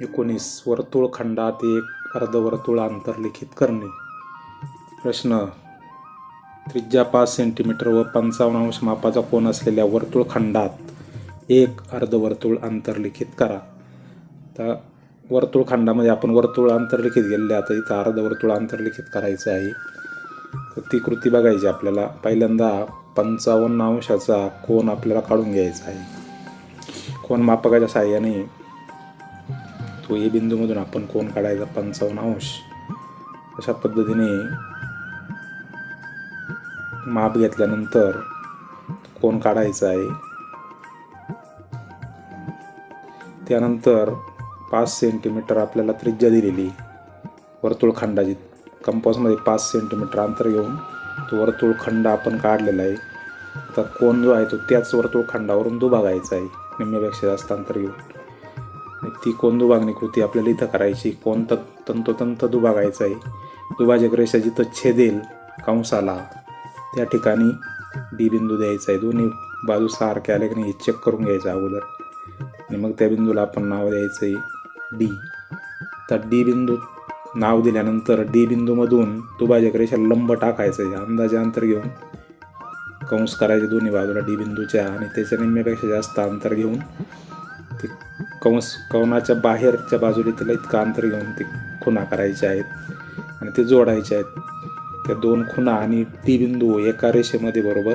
एकोणीस वर्तुळखंडात एक अर्धवर्तुळ अंतर्लिखित करणे. प्रश्न त्रिज्या पाच सेंटीमीटर व पंचावन्न अंश मापाचा कोण असलेल्या वर्तुळखंडात एक अर्धवर्तुळ अंतर्लिखित करा. तर वर्तुळखंडामध्ये आपण वर्तुळ अंतर्लिखित गेलेले आता इथं अर्धवर्तुळ अंतर्लिखित करायचं आहे. तर ती कृती बघायची आपल्याला. पहिल्यांदा पंचावन्न अंशाचा कोण आपल्याला काढून घ्यायचा आहे. कोण मापकाच्या साह्याने तो ए बिंदूमधून आपण कोण काढायचा? पंचावन्न अंश. अशा पद्धतीने माप घेतल्यानंतर कोण काढायचा आहे? त्यानंतर पाच सेंटीमीटर आपल्याला त्रिज्या दिलेली वर्तुळखंडाची कंपासमध्ये पाच सेंटीमीटर अंतर घेऊन तो वर्तुळखंड आपण काढलेला आहे. आता कोण जो आहे तो त्याच वर्तुळखंडावरून दुभागायचा आहे. निम्म्यापेक्षा जास्त अंतर घेऊन. आणि ती कोण दुभागणी कृती आपल्याला इथं करायची? कोण त तंतोतंत दुभागायचं आहे दुभाजक रेषा जिथं छेदेल कंसाला. त्या ठिकाणी डी बिंदू द्यायचा आहे दोन्ही बाजू सारख्या आल्या की नाही हे चेक करून घ्यायचं अगोदर. आणि मग त्या बिंदूला आपण नाव द्यायचं आहे डी. तर डी बिंदू नाव दिल्यानंतर डी बिंदूमधून दुभाजक रेषा लंब टाकायचं आहे अंदाजे अंतर घेऊन कंस करायचे दोन्ही बाजूला डी बिंदूच्या आणि त्याच्या निम्म्यापेक्षा जास्त अंतर घेऊन कंस कवनाच्या बाहेरच्या बाजूला तिला इतकं अंतर घेऊन ते खुणा करायच्या आहेत आणि ते जोडायचे आहेत. त्या दोन खुणा आणि टी बिंदू एका रेषेमध्ये बरोबर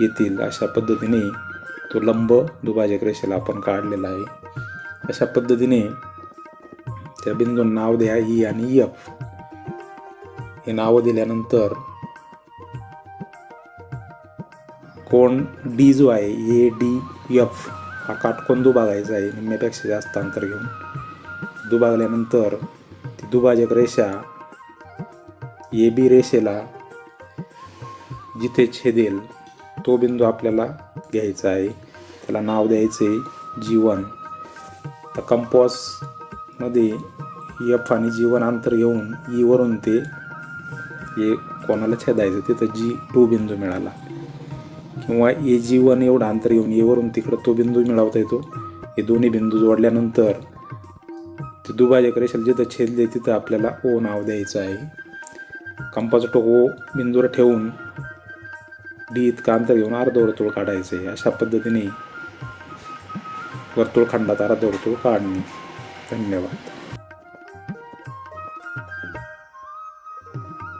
येतील अशा पद्धतीने तो लंब दुभाजक रेषेला आपण काढलेला आहे. अशा पद्धतीने त्या बिंदूंना नाव द्या ई आणि एफ. हे नावं दिल्यानंतर कोण डी जो आहे ए डी एफ. हा काटकोन दुभागायचा आहे निम्म्यापेक्षा जास्त अंतर घेऊन. दुभागल्यानंतर ती दुभाजक रेषा ए बी रेषेला जिथे छेदेल तो बिंदू आपल्याला घ्यायचा आहे. त्याला नाव द्यायचं आहे जीवन तर कंपॉसमध्ये एफ आणि जीवन अंतर घेऊन e ईवरून ते हे कोणाला छेदायचं तिथं जी टू बिंदू मिळाला. किंवा ए जी वन एवढं अंतर येऊन एवरून तिकडं तो बिंदू मिळवता येतो. हे दोन्ही बिंदू जोडल्यानंतर ते दुभाजक रेषेला जिथं छेदले तिथं आपल्याला ओ नाव द्यायचं आहे. कंपाचं टोक ओ बिंदूवर ठेवून डी इतकं अंतर घेऊन अर्धवर्तुळ काढायचं आहे. अशा पद्धतीने वर्तुळखंडात अर्धवर्तुळ काढणे. धन्यवाद.